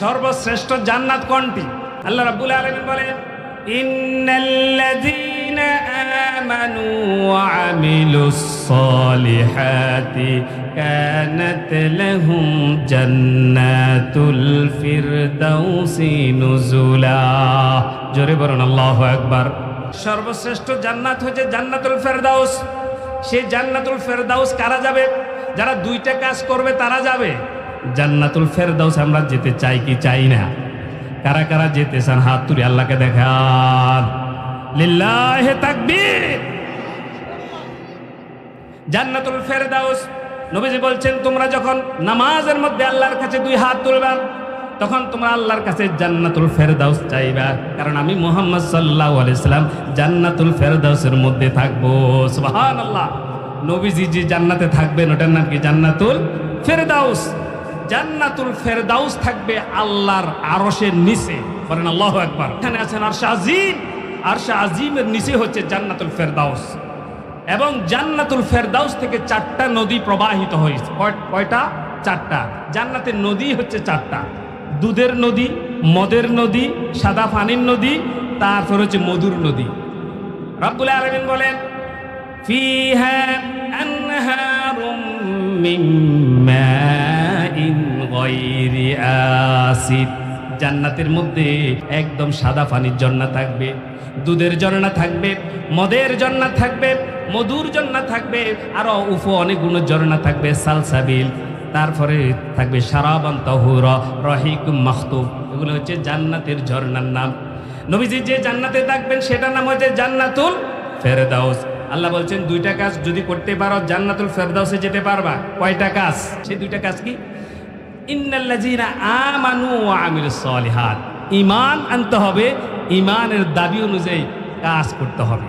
সর্বশ্রেষ্ঠ জান্নাত কোনটি? আল্লাহ রাব্বুল আলামিন বলেন, ইন্নাল্লাযীনা আমানু ওয়া আমিলুস সালিহাতি কানাত লাহুম জান্নাতুল ফিরদাউসি নুজুলা। জোরে বলুন, আল্লাহু আকবার। সর্বশ্রেষ্ঠ জান্নাত হচ্ছে জান্নাতুল ফেরদাউস। সেই জান্নাতুল ফেরদাউস কারা যাবে? যারা দুইটা কাজ করবে তারা যাবে। জান্নাতুল ফেরদাউস আমরা যেতে চাই কি চাই না? কারা কারা যেতে চান হাত তুলে আল্লাহকে দেখান। লিল্লাহে তাকবীর। জান্নাতুল ফেরদাউস, নবীজি বলছেন, তোমরা যখন নামাজের মধ্যে আল্লাহর কাছে দুই হাত তুলবা, তখন তোমরা আল্লাহর কাছে জান্নাতুল ফেরদাউস চাইবা। কারণ আমি মোহাম্মদ সাল্লাহ আলাইসাল্লাম জান্নাতুল ফেরদাউসের মধ্যে থাকব। সুবাহান আল্লাহ নবীজি যে জান্নাতে থাকবেন, ওটার নাম কি? জান্নাতুল ফেরদাউস। জান্নাতুল ফেরদাউস থাকবে আল্লাহর আরশের নিচে। বলেন আল্লাহ একবার এখানে আছেন আরশা আজিম। আরশা আজিমের নিচে হচ্ছে জান্নাতুল ফেরদাউস। এবং জান্নাতুল ফেরদাউস থেকে চারটা নদী প্রবাহিত হয়েছে। কয়টা? চারটা। জান্নাতের নদী হচ্ছে চারটা। দুধের নদী, মদের নদী, সাদা পানির নদী, তারপর হচ্ছে মধুর নদী। রাবুল আলমিন বলেন ফি হ্যাঁ মিম্মা আসিদ জান্নাতের মধ্যে একদম সাদা পানির ঝর্ণা থাকবে, দুধের ঝর্ণা থাকবে, মদের ঝর্ণা থাকবে, মধুর ঝর্ণা থাকবে আরও উফো অনেক গুণ ঝর্ণা থাকবে, সালসাবিল। তারপরে থাকবে সারাবান তহুর, রহিক মাহতুব এগুলো হচ্ছে জান্নাতের ঝর্ণার নাম। নবীজি যে জান্নাতে থাকবেন, সেটার নাম হচ্ছে জান্নাতুল ফেরদাউস। আল্লাহ বলছেন, দুইটা কাজ যদি করতে পারো, জান্নাতুল ফেরদাউসে যেতে পারবা। কয়টা কাজ? সেই দুইটা কাজ কি? ঈমান আনতে হবে ইমানের দাবি অনুযায়ী কাজ করতে হবে।